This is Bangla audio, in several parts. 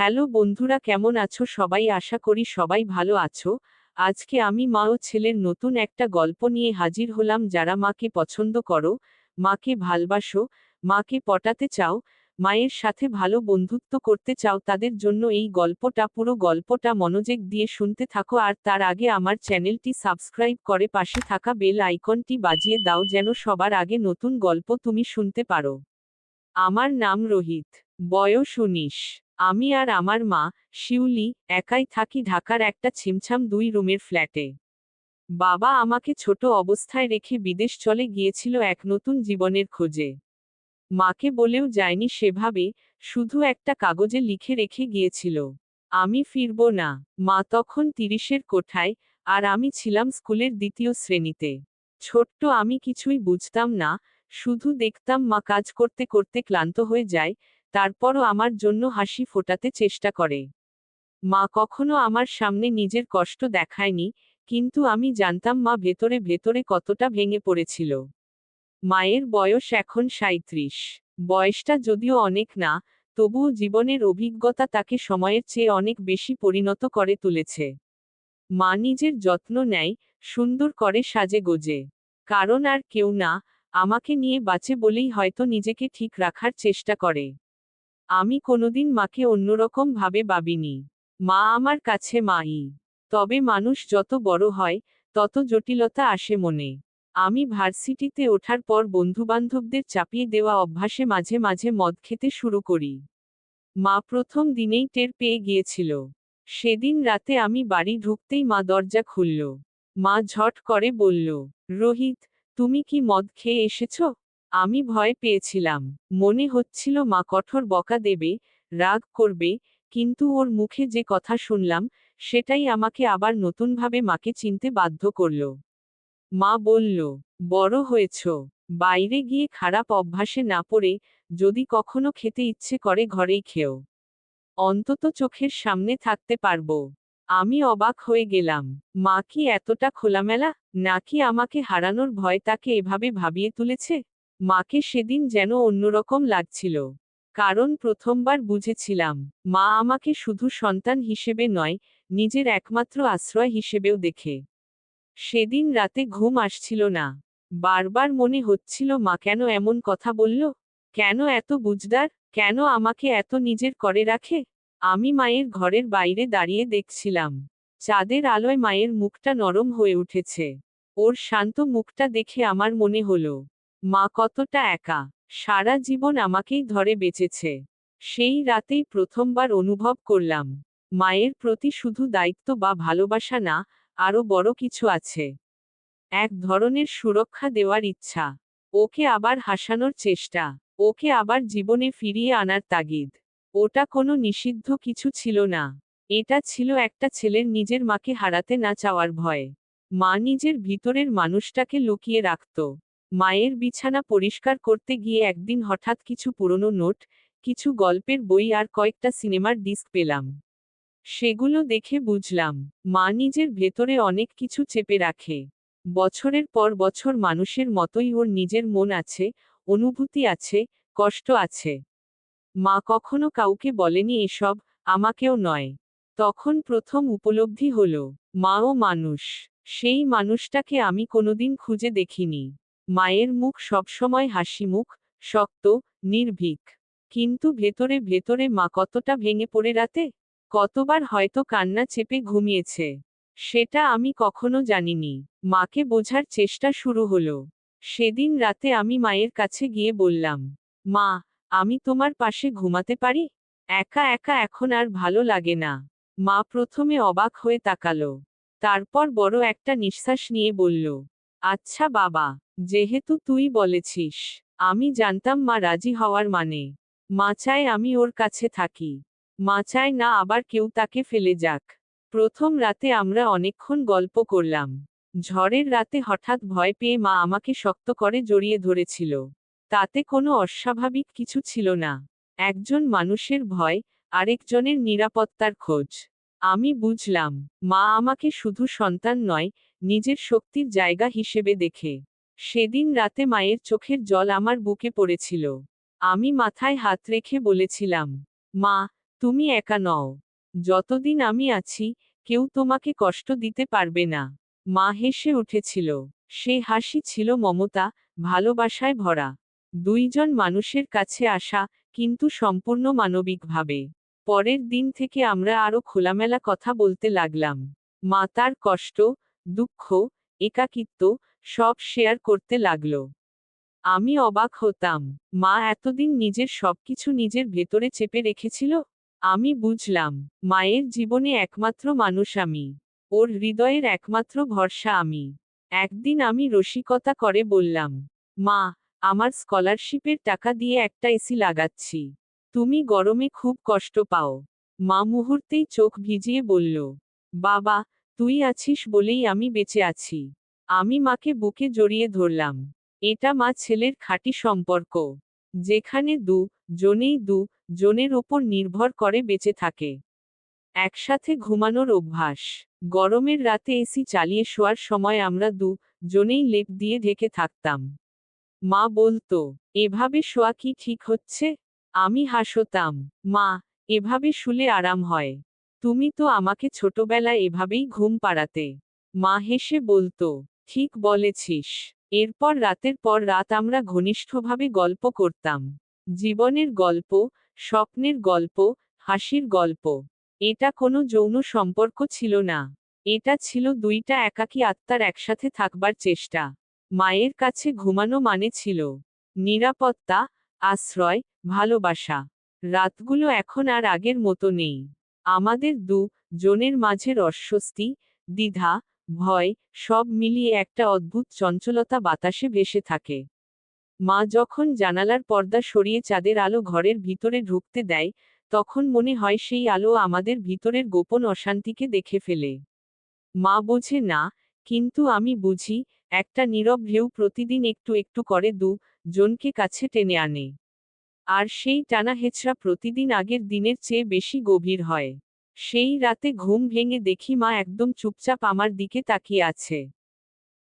হ্যালো বন্ধুরা, কেমন আছো? সবাই আশা করি সবাই ভালো আছো। আজকে আমি মা ও ছেলের নতুন একটা গল্প নিয়ে হাজির হলাম। যারা মাকে পছন্দ করো, মাকে ভালবাসো, মাকে পটাতে চাও, মায়ের সাথে ভালো বন্ধুত্ব করতে চাও, তাদের জন্য এই গল্পটা, পুরো গল্পটা মনোযোগ দিয়ে শুনতে থাকো। আর তার আগে আমার চ্যানেলটি সাবস্ক্রাইব করে পাশে থাকা বেল আইকনটি বাজিয়ে দাও, যেন সবার আগে নতুন গল্প তুমি শুনতে পারো। আমার নাম রোহিত, বয়স উনিশ আমি আর আমার মা, শিউলি, একাই থাকি ঢাকার একটা ছিমছাম দুই রুমের ফ্ল্যাটে। বাবা আমাকে ছোট অবস্থায় রেখে বিদেশ চলে গিয়েছিল এক নতুন জীবনের খোঁজে। মাকে বলেও যায়নি সেভাবে, শুধু একটা কাগজে লিখে রেখে গিয়েছিল। আমি ফিরব না, মা তখন তিরিশের কোঠায়, আর আমি ছিলাম স্কুলের দ্বিতীয় শ্রেণীতে। ছোট্ট আমি কিছুই বুঝতাম না, শুধু দেখতাম মা কাজ করতে করতে ক্লান্ত হয়ে যায় তারপরও আমার জন্য হাসি ফোটাতে চেষ্টা করে। মা কখনো আমার সামনে নিজের কষ্ট দেখায়নি, কিন্তু আমি জানতাম মা ভেতরে ভেতরে কতটা ভেঙে পড়েছিল। মায়ের বয়স এখন সাঁত্রিশ বয়সটা যদিও অনেক না, তবুও জীবনের অভিজ্ঞতা তাকে সময়ের চেয়ে অনেক বেশি পরিণত করে তুলেছে। মা নিজের যত্ন নেয়, সুন্দর করে সাজে গোজে। কারণ আর কেউ না, আমাকে নিয়ে বাঁচে বলেই হয়তো নিজেকে ঠিক রাখার চেষ্টা করে। আমি কোনোদিন মাকে অন্যরকম ভাবে ভাবিনি। মা আমার কাছে মাই। তবে মানুষ যত বড় হয়, তত জটিলতা আসে মনে। আমি ভার্সিটিতে ওঠার পর বন্ধুবান্ধবদের চাপিয়ে দেওয়া অভ্যাসে মাঝে মাঝে মদ খেতে শুরু করি। মা প্রথম দিনেই টের পেয়ে গিয়েছিল। সেদিন রাতে আমি বাড়ি ঢুকতেই মা দরজা খুলল। মা ঝট করে বলল, রোহিত, তুমি কি মদ খেয়ে এসেছ? আমি ভয় পেয়েছিলাম। মনে হচ্ছিল মা কঠোর বকা দেবে, রাগ করবে, কিন্তু ওর মুখে যে কথা শুনলাম, সেটাই আমাকে আবার নতুনভাবে মাকে চিনতে বাধ্য করল। মা বলল, বড় হয়েছ। বাইরে গিয়ে খারাপ অভ্যাসে না পড়ে, যদি কখনো খেতে ইচ্ছে করে ঘরেই খেও। অন্তত চোখের সামনে থাকতে পারব। আমি অবাক হয়ে গেলাম। মা কি এতটা খোলামেলা? নাকি আমাকে হারানোর ভয় তাকে এভাবে ভাবিয়ে তুলেছে? মাকে সেদিন যেন অন্যরকম লাগছিল। কারণ প্রথমবার বুঝেছিলাম, মা আমাকে শুধু সন্তান হিসেবে নয়, নিজের একমাত্র আশ্রয় হিসেবেও দেখে। সেদিন রাতে ঘুম আসছিল না। বারবার মনে হচ্ছিল মা কেন এমন কথা বলল? কেন এত বুঝদার? কেন আমাকে এত নিজের করে রাখে? আমি মায়ের ঘরের বাইরে দাঁড়িয়ে দেখছিলাম। চাঁদের আলোয় মায়ের মুখটা নরম হয়ে উঠেছে। ওর শান্ত মুখটা দেখে আমার মনে হলো মা কতটা একা। সারা জীবন আমাকেই ধরে বেঁচেছে। সেই রাতেই প্রথমবার অনুভব করলাম, মায়ের প্রতি শুধু দায়িত্ব বা ভালোবাসা না, আরও বড় কিছু আছে। এক ধরনের সুরক্ষা দেওয়ার ইচ্ছা। ওকে আবার হাসানোর চেষ্টা। ওকে আবার জীবনে ফিরিয়ে আনার তাগিদ। ওটা কোনো নিষিদ্ধ কিছু ছিল না। এটা ছিল একটা ছেলের নিজের মাকে হারাতে না চাওয়ার ভয়। মা নিজের ভিতরের মানুষটাকে লুকিয়ে রাখত। মায়ের বিছানা পরিষ্কার করতে গিয়ে একদিন হঠাৎ কিছু পুরনো নোট, কিছু গল্পের বই আর কয়েকটা সিনেমার ডিস্ক পেলাম। সেগুলো দেখে বুঝলাম, মা নিজের ভেতরে অনেক কিছু চেপে রাখে। বছরের পর বছর মানুষের মতোই ওর নিজের মন আছে, অনুভূতি আছে, কষ্ট আছে। মা কখনো কাউকে বলেনি এসব, আমাকেও নয়। তখন প্রথম উপলব্ধি হলো মাও মানুষ, সেই মানুষটাকে আমি কোনোদিন খুঁজে দেখিনি। মায়ের মুখ সবসময় হাসি মুখ শক্ত, নির্ভীক। কিন্তু ভেতরে ভেতরে মা কতটা ভেঙে পড়ে রাতে? কতবার হয়তো কান্না চেপে ঘুমিয়েছে। সেটা আমি কখনো জানিনি। মাকে বোঝার চেষ্টা শুরু হলো। সেদিন রাতে আমি মায়ের কাছে গিয়ে বললাম, মা, আমি তোমার পাশে ঘুমাতে পারি? একা একা এখন আর ভালো লাগে না। মা প্রথমে অবাক হয়ে তাকালো। তারপর বড় একটা নিঃশ্বাস নিয়ে বলল আচ্ছা বাবা, যেহেতু তুই বলেছিস, আমি জানতাম মা রাজি হওয়ার মানে। মা চায় আমি ওর কাছে থাকি। মা চায় না আবার কেউ তাকে ফেলে যাক। প্রথম রাতে আমরা অনেকক্ষণ গল্প করলাম। ঝড়ের রাতে হঠাৎ ভয় পেয়ে মা আমাকে শক্ত করে জড়িয়ে ধরেছিল। তাতে কোনো অস্বাভাবিক কিছু ছিল না। একজন মানুষের ভয়, আরেকজনের নিরাপত্তার খোঁজ। আমি বুঝলাম, মা আমাকে শুধু সন্তান নয় নিজের শক্তির জায়গা হিসেবে দেখে। সেদিন রাতে মায়ের চোখের জল আমার বুকে পড়েছিল। আমি মাথায় হাত রেখে বলেছিলাম, মা, তুমি একা নও। যতদিন আমি আছি, কেউ তোমাকে কষ্ট দিতে পারবে না। মা হেসে উঠেছিল। সে হাসি ছিল মমতা, ভালোবাসায় ভরা। দুইজন মানুষের কাছে আসা, কিন্তু সম্পূর্ণ মানবিকভাবে। পরের দিন থেকে আমরা আরও খোলামেলা কথা বলতে লাগলাম। মা তার কষ্ট দুঃখ, একাকিত্ব, সব শেয়ার করতে লাগল। আমি অবাক হতাম, মা এতদিন নিজের সবকিছু নিজের ভেতরে চেপে রেখেছিল? আমি বুঝলাম, মায়ের জীবনে একমাত্র মানুষ আমি, ওর হৃদয়ের একমাত্র ভরসা আমি। একদিন আমি রসিকতা করে বললাম, মা, আমার স্কলারশিপের টাকা দিয়ে একটা এসি লাগাচ্ছি। তুমি গরমে খুব কষ্ট পাও। মা মুহূর্তেই চোখ ভিজিয়ে বলল, বাবা তুই আছিস বলেই আমি বেঁচে আছি। আমি মাকে বুকে জড়িয়ে ধরলাম। এটা মা ছেলের খাঁটি সম্পর্ক। যেখানে দু, জনেই দু, জনের ওপর নির্ভর করে বেঁচে থাকে। একসাথে ঘুমানোর অভ্যাস। গরমের রাতে এসি চালিয়ে শোয়ার সময় আমরা দু, জনেই লেপ দিয়ে ঢেকে থাকতাম। মা বলতো, এভাবে শোয়া কি ঠিক হচ্ছে? আমি হাসতাম, মা, এভাবে শুলে আরাম হয়। তুমি তো আমাকে ছোটবেলায় এভাবেই ঘুম পাড়াতে। মা হেসে বলতো, ঠিক বলেছিস। এরপর রাতের পর রাত আমরা ঘনিষ্ঠভাবে গল্প করতাম। জীবনের গল্প, স্বপ্নের গল্প, হাসির গল্প। এটা কোনো যৌন সম্পর্ক ছিল না। এটা ছিল দুইটা একাকী আত্মার একসাথে থাকবার চেষ্টা। মায়ের কাছে ঘুমানো মানে ছিল নিরাপত্তা, আশ্রয়, ভালোবাসা। রাতগুলো এখন আর আগের মতো নেই। আমাদের দু জনের মাঝের অস্বস্তি, দ্বিধা, ভয়, সব মিলিয়ে একটা অদ্ভুত চঞ্চলতা বাতাসে ভেসে থাকে। মা যখন জানালার পর্দা সরিয়ে চাঁদের আলো ঘরের ভিতরে ঢুকতে দেয়, তখন মনে হয় সেই আলো আমাদের ভিতরের গোপন অশান্তিকে দেখে ফেলে। মা বোঝে, না, কিন্তু আমি বুঝি, একটা নীরব ঢেউ প্রতিদিন একটু একটু করে দু জনকে কাছে টেনে আনে। আর সেই টানা হেঁচড়া প্রতিদিন আগের দিনের চেয়ে বেশি গভীর হয়। সেই রাতে ঘুম ভেঙে দেখি মা একদম চুপচাপ আমার দিকে তাকিয়ে আছে।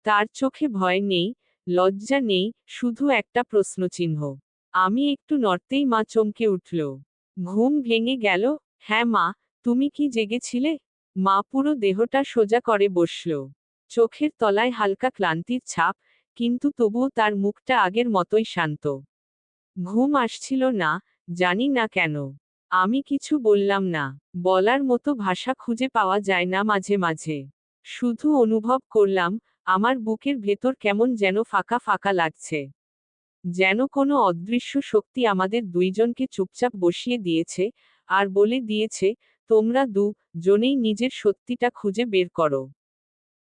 তার চোখে ভয় নেই, লজ্জা নেই, শুধু একটা প্রশ্নচিহ্ন। আমি একটু নড়তেই মা চমকে উঠল। ঘুম ভেঙে গেল হ্যাঁ মা, তুমি কি জেগেছিলে? মা পুরো দেহটা সোজা করে বসল। চোখের তলায় হালকা ক্লান্তির ছাপ, কিন্তু তবুও তার মুখটা আগের মতোই শান্ত। ঘুম আসছিল না, জানি না কেন। আমি কিছু বললাম না, বলার মতো ভাষা খুঁজে পাওয়া যায় না মাঝে মাঝে। শুধু অনুভব করলাম, আমার বুকের ভেতর কেমন যেন ফাঁকা ফাঁকা লাগছে। যেন কোনো অদৃশ্য শক্তি আমাদের দুইজনকে চুপচাপ বসিয়ে দিয়েছে, আর বলে দিয়েছে, তোমরা দু, জনেই নিজের সত্যিটা খুঁজে বের করো।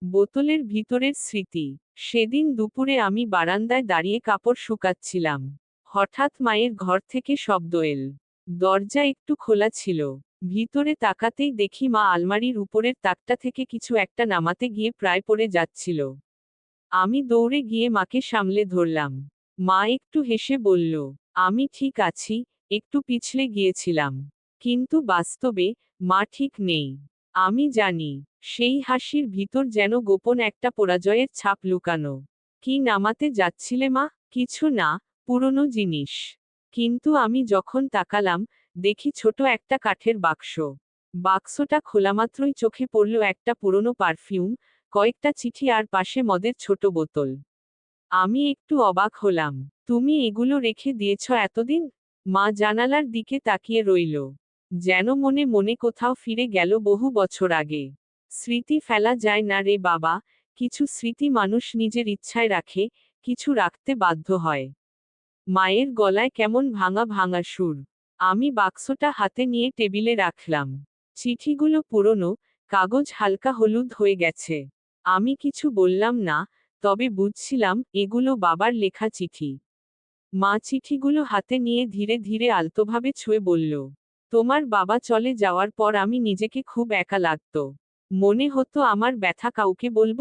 বোতলের ভিতরের স্মৃতি। সেদিন দুপুরে আমি বারান্দায় দাঁড়িয়ে কাপড় শুকাচ্ছিলাম। হঠাৎ মায়ের ঘর থেকে শব্দ এল। দরজা একটু খোলা ছিল। ভিতরে তাকাতেই দেখি মা আলমারির উপরের তাকটা থেকে কিছু একটা নামাতে গিয়ে প্রায় পড়ে যাচ্ছিল। আমি দৌড়ে গিয়ে মাকে সামলে ধরলাম। মা একটু হেসে বলল, আমি ঠিক আছি, একটু পিছলে গিয়েছিলাম। কিন্তু বাস্তবে মা ঠিক নেই। আমি জানি, সেই হাসির ভিতর যেন গোপন একটা পরাজয়ের ছাপ লুকানো। কি নামাতে যাচ্ছিলে মা? কিছু না পুরনো জিনিস। কিন্তু আমি যখন তাকালাম, দেখি ছোট একটা কাঠের বাক্স। বাক্সটা খোলামাত্রই চোখে পড়ল একটা পুরনো পারফিউম, কয়েকটা চিঠি আর পাশে মদের ছোট বোতল। আমি একটু অবাক হলাম, তুমি এগুলো রেখে দিয়েছ এতদিন? মা জানালার দিকে তাকিয়ে রইল। যেন মনে মনে কোথাও ফিরে গেল বহু বছর আগে। স্মৃতি ফেলা যায় না রে বাবা, কিছু স্মৃতি মানুষ নিজের ইচ্ছায় রাখে, কিছু রাখতে বাধ্য হয়। মায়ের গলায় কেমন ভাঙা ভাঙা সুর। আমি বাক্সটা হাতে নিয়ে টেবিলে রাখলাম। চিঠিগুলো পুরনো, কাগজ হালকা হলুদ হয়ে গেছে। আমি কিছু বললাম না, তবে বুঝছিলাম এগুলো বাবার লেখা চিঠি। মা চিঠিগুলো হাতে নিয়ে ধীরে ধীরে আলতোভাবে ছুঁয়ে বলল, তোমার বাবা চলে যাওয়ার পর আমি নিজেকে খুব একা লাগত। মনে হতো আমার ব্যথা কাউকে বলব?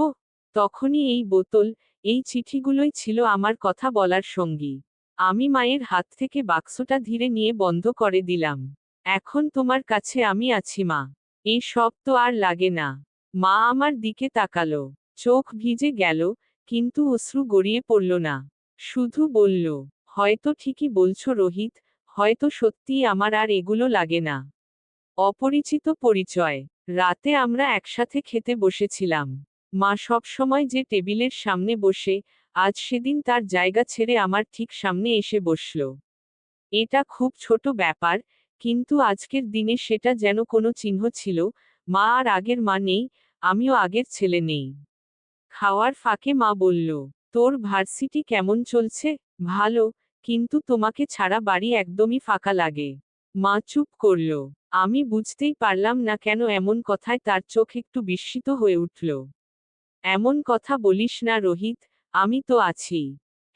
তখনই এই বোতল, এই চিঠিগুলোই ছিল আমার কথা বলার সঙ্গী। আমি মায়ের হাত থেকে বাক্সটা ধীরে নিয়ে বন্ধ করে দিলাম। এখন তোমার কাছে আমি আছি, মা। এই সব তো আর লাগে না। মা আমার দিকে তাকালো। চোখ ভিজে গেল, কিন্তু অশ্রু গড়িয়ে পড়ল না। শুধু বলল, হয়তো ঠিকই বলছো রোহিত, হয়তো সত্যিই আমার আর এগুলো লাগে না। অপরিচিত পরিচয়। রাতে আমরা একসাথে খেতে বসেছিলাম। মা সবসময় যে টেবিলের সামনে বসে আজ সেদিন তার জায়গা ছেড়ে আমার ঠিক সামনে এসে বসল। এটা খুব ছোট ব্যাপার, কিন্তু আজকের দিনে সেটা যেন কোনো চিহ্ন ছিল, মা আর আগের মা নেই, আমিও আগের ছেলে নেই। খাওয়ার ফাঁকে মা বলল, তোর ভার্সিটি কেমন চলছে? ভালো, কিন্তু তোমাকে ছাড়া বাড়ি একদমই ফাঁকা লাগে। মা চুপ করল, আমি বুঝতেই পারলাম না কেন এমন কথায় তার চোখ একটু বিস্মিত হয়ে উঠল। এমন কথা বলিস না রোহিত আমি তো আছি।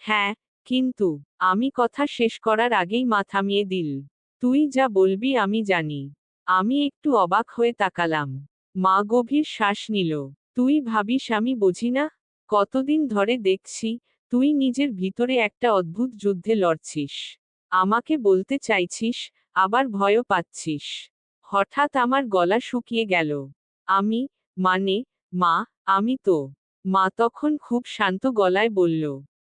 হ্যাঁ কিন্তু আমি কথা শেষ করার আগেই মা থামিয়ে দিল। তুই যা বলবি আমি জানি। আমি একটু অবাক হয়ে তাকালাম। মা গভীর শ্বাস নিল। তুই ভাবিস আমি বুঝি না? কতদিন ধরে দেখছি তুই নিজের ভিতরে একটা অদ্ভুত যুদ্ধে লড়ছিস। আমাকে বলতে চাইছিস, আবার ভয়ও পাচ্ছিস। হঠাৎ আমার গলা শুকিয়ে গেল। আমি মানে মা, আমি তো মা তখন খুব শান্ত গলায় বলল,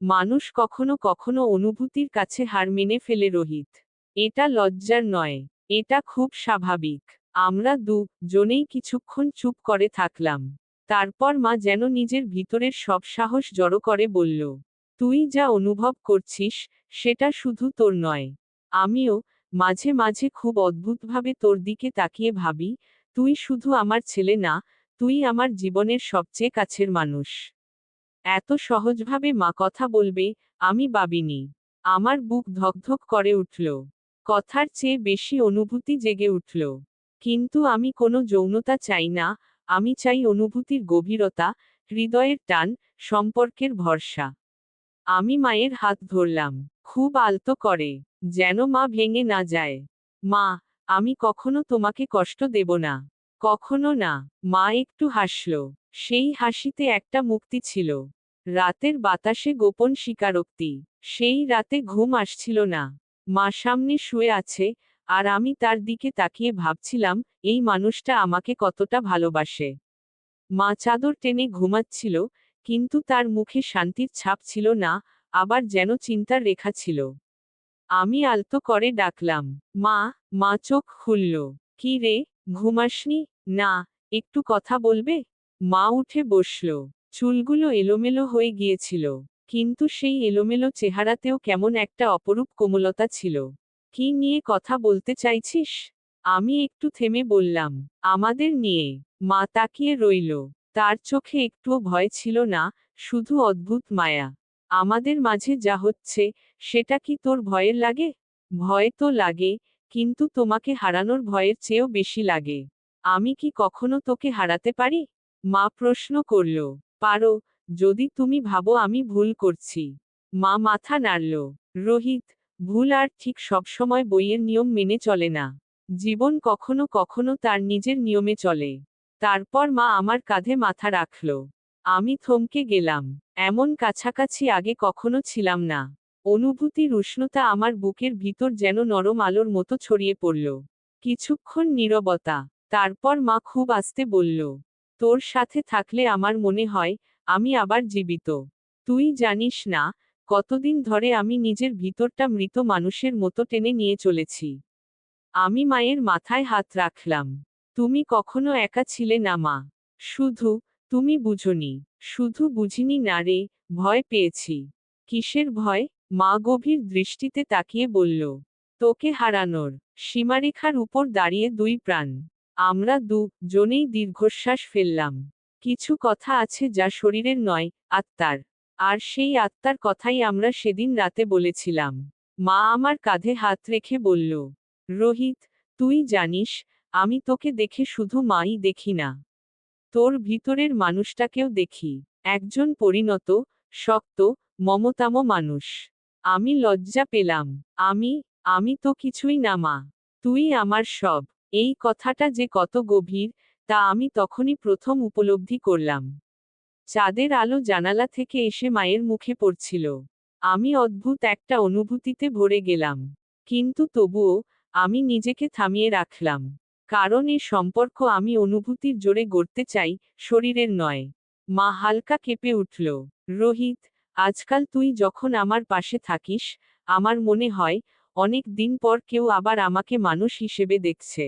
মানুষ কখনো কখনো অনুভূতির কাছে হার মেনে ফেলে রোহিত। এটা লজ্জার নয়, এটা খুব স্বাভাবিক। আমরা দু জনেই কিছুক্ষণ চুপ করে থাকলাম। তারপর মা যেন নিজের ভিতরের সব সাহস জড়ো করে বলল, তুই যা অনুভব করছিস, সেটা শুধু তোর নয়। আমিও মাঝে মাঝে খুব অদ্ভুতভাবে তোর দিকে তাকিয়ে ভাবি, তুই শুধু আমার ছেলে না তুই আমার জীবনের সবচেয়ে কাছের মানুষ। এত সহজভাবে মা কথা বলবে, আমি বাবিনি আমার বুক ধকধক করে উঠল। কথার চেয়ে বেশি অনুভূতি জেগে উঠল। কিন্তু আমি কোনো যৌনতা চাই না, আমি চাই অনুভূতির গভীরতা, হৃদয়ের টান, সম্পর্কের ভরসা। আমি মায়ের হাত ধরলাম, খুব আলতো করে, যেন মা ভেঙে না যায়। মা, আমি কখনো তোমাকে কষ্ট দেব না। কখনো না। মা একটু হাসল। সেই হাসিতে একটা মুক্তি ছিল। রাতের বাতাসে গোপন স্বীকারোক্তি। সেই রাতে ঘুম আসছিল না। মা সামনে শুয়ে আছে, আর আমি তার দিকে তাকিয়ে ভাবছিলাম, এই মানুষটা আমাকে কতটা ভালোবাসে। মা চাদর টেনে ঘুমাচ্ছিল, কিন্তু তার মুখে শান্তির ছাপ ছিল না, আবার যেন চিন্তার রেখা ছিল। আমি আলতো করে ডাকলাম, মা মা চোখ খুলল। কি রে ঘুমাসনি না, একটু কথা বলবে? মা উঠে বসল। চুলগুলো এলোমেলো হয়ে গিয়েছিল, কিন্তু সেই এলোমেলো চেহারাতেও কেমন একটা অপরূপ কোমলতা ছিল। কি নিয়ে কথা বলতে চাইছিস? আমি একটু থেমে বললাম, আমাদের নিয়ে। মা তাকিয়ে রইল। তার চোখে একটুও ভয় ছিল না, শুধু অদ্ভুত মায়া। আমাদের মাঝে যা হচ্ছে, সেটা কি তোর ভয়ের লাগে? ভয় তো লাগে, কিন্তু তোমাকে হারানোর ভয়ের চেয়েও বেশি লাগে। আমি কি কখনো তোকে হারাতে পারি? মা প্রশ্ন করল। পারো, যদি তুমি ভাবো আমি ভুল করছি। মা মাথা নাড়ল। রোহিত, ভুল আর ঠিক সবসময় বইয়ের নিয়ম মেনে চলে না। জীবন কখনো কখনো তার নিজের নিয়মে চলে। তারপর মা আমার কাঁধে মাথা রাখল। আমি থমকে গেলাম। এমন কাছাকাছি আগে কখনো ছিলাম না। অনুভূতির উষ্ণতা আমার বুকের ভিতর যেন নরম আলোর মতো ছড়িয়ে পড়ল। কিছুক্ষণ নীরবতা। তারপর মা খুব আস্তে বলল, তোর সাথে থাকলে আমার মনে হয় আমি আবার জীবিত। তুই জানিস না, কতদিন ধরে আমি নিজের ভিতরটা মৃত মানুষের মতো টেনে নিয়ে চলেছি। আমি মায়ের মাথায় হাত রাখলাম। তুমি কখনো একা ছিলে না মা। শুধু তুমি বুঝনি, শুধু বুঝিনি না রে, ভয় পেয়েছি। কিসের ভয়? মা গভীর দৃষ্টিতে তাকিয়ে বলল, তোকে হারানোর সীমারেখার উপর দাঁড়িয়ে দুই প্রাণ। আমরা দু জনেই দীর্ঘশ্বাস ফেললাম। কিছু কথা আছে যা শরীরের নয়, আত্মার। আর সেই আত্মার কথাই আমরা সেদিন রাতে বলেছিলাম। মা আমার কাঁধে হাত রেখে বলল, রোহিত, তুই জানিস, আমি তোকে দেখে শুধু মাই দেখি না। তোর ভিতরের মানুষটাকেও দেখি। একজন পরিণত, শক্ত, মমতাম মানুষ। আমি লজ্জা পেলাম। আমি আমি তো কিছুই না মা। তুই আমার সব এই কথাটা যে কত গভীর, তা আমি তখনই প্রথম উপলব্ধি করলাম। চাঁদের আলো জানালা থেকে এসে মায়ের মুখে পড়ছিল। আমি অদ্ভুত একটা অনুভূতিতে ভরে গেলাম। কিন্তু তবুও, আমি নিজেকে থামিয়ে রাখলাম। কারণ এ সম্পর্ক আমি অনুভূতির জোরে গড়তে চাই, শরীরের নয়। মা হালকা কেঁপে উঠল। রোহিত, আজকাল তুই যখন আমার পাশে থাকিস, আমার মনে হয়, অনেক দিন পর কেউ আবার আমাকে মানুষ হিসেবে দেখছে।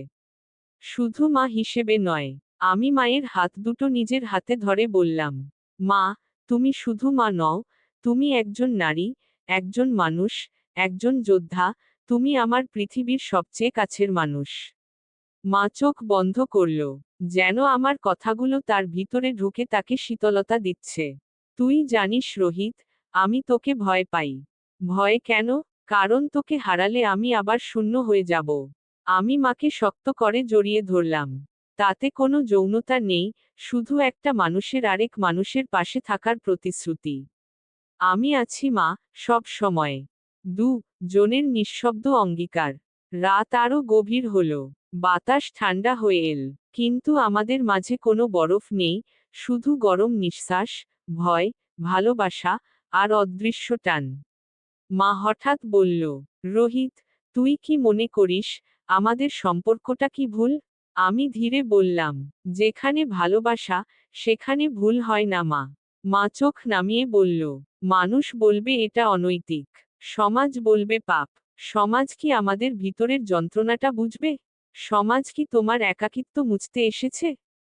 শুধু মা হিসেবে নয়, আমি মায়ের হাত দুটো নিজের হাতে ধরে বললাম, মা, তুমি শুধু মা নও, তুমি একজন নারী, একজন মানুষ, একজন যোদ্ধা, তুমি আমার পৃথিবীর সবচেয়ে কাছের মানুষ মা চোখ বন্ধ করল, যেন আমার কথাগুলো তার ভিতরে ঢুকে তাকে শীতলতা দিচ্ছে, তুই জানিস রোহিত, আমি তোকে ভয় পাই। ভয় কেন? কারণ তোকে হারালে আমি আবার শূন্য হয়ে যাব। আমি মাকে শক্ত করে জড়িয়ে ধরলাম। তাতে কোনো যৌনতা নেই, শুধু একটা মানুষের আরেক মানুষের পাশে থাকার প্রতিশ্রুতি। আমি আছি মা, সব সময়। দু, জনের নিঃশব্দ অঙ্গীকার। রাত আরও গভীর হল। বাতাস ঠান্ডা হয়ে এল। কিন্তু আমাদের মাঝে কোনো বরফ নেই, শুধু গরম নিঃশ্বাস, ভয়, ভালোবাসা, আর অদৃশ্য টান। মা হঠাৎ বলল, রোহিত, তুই কি মনে করিস আমাদের সম্পর্কটা কি ভুল? আমি ধীরে বললাম, যেখানে ভালোবাসা, সেখানে ভুল হয় না মা। মা চোখ নামিয়ে বলল, মানুষ বলবে এটা অনৈতিক। সমাজ বলবে পাপ। সমাজ কি আমাদের ভিতরের যন্ত্রণাটা বুঝবে? সমাজ কি তোমার একাকিত্ব মুছতে এসেছে?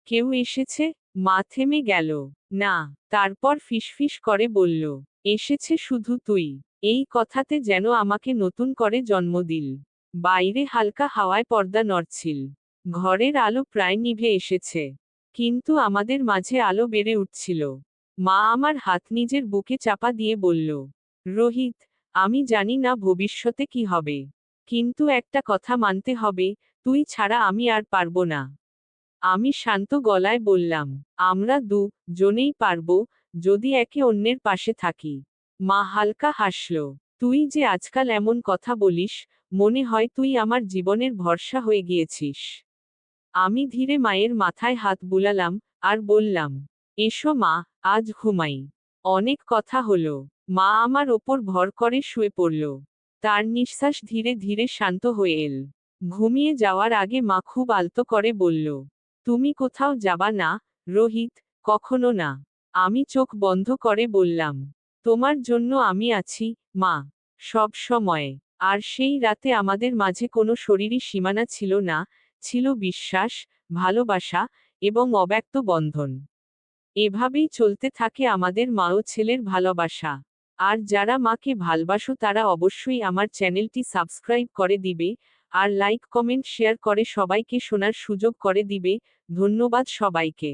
কেউ এসেছে? মা থেমে গেল। না, তারপর ফিসফিস করে বলল, এসেছে শুধু তুই। এই কথাতে যেন আমাকে নতুন করে জন্ম দিল। বাইরে হালকা হাওয়ায় পর্দা নড়ছিল। ঘরের আলো প্রায় নিভে এসেছে। কিন্তু আমাদের মাঝে আলো বেড়ে উঠছিল। মা আমার হাত নিজের বুকে চাপা দিয়ে বলল, রোহিত, আমি জানি না ভবিষ্যতে কি হবে। কিন্তু একটা কথা মানতে হবে, তুই ছাড়া আমি আর পারব না। আমি শান্ত গলায় বললাম, আমরা দু জনেই পারব যদি একে অন্যের পাশে থাকি। মা হালকা হাসল, তুই যে আজকাল এমন কথা বলিস মনে হয় তুই আমার জীবনের ভরসা হয়ে গিয়েছিস। আমি ধীরে মায়ের মাথায় হাত বুলালাম আর বললাম, এসো মা, আজ ঘুমাই। অনেক কথা হলো। মা আমার ওপর ভর করে শুয়ে পড়ল। তার নিঃশ্বাস ধীরে ধীরে শান্ত হয়ে এল। ঘুমিয়ে যাওয়ার আগে মা খুব আলতো করে বলল, তুমি কোথাও যাবা না, রোহিত, কখনো না। আমি চোখ বন্ধ করে বললাম, তোমার জন্য আমি আছি, মা, সব সময়। আর সেই রাতে আমাদের মাঝে কোনো শরীরী সীমানা ছিল না, ছিল বিশ্বাস, ভালোবাসা এবং অব্যক্ত বন্ধন। এভাবেই চলতে থাকে আমাদের মা ও ছেলের ভালোবাসা। আর যারা মাকে ভালবাসো তারা অবশ্যই আমার চ্যানেলটি সাবস্ক্রাইব করে দিবে, আর লাইক, কমেন্ট, শেয়ার করে সবাইকে শোনার সুযোগ করে দিবে। ধন্যবাদ সবাইকে।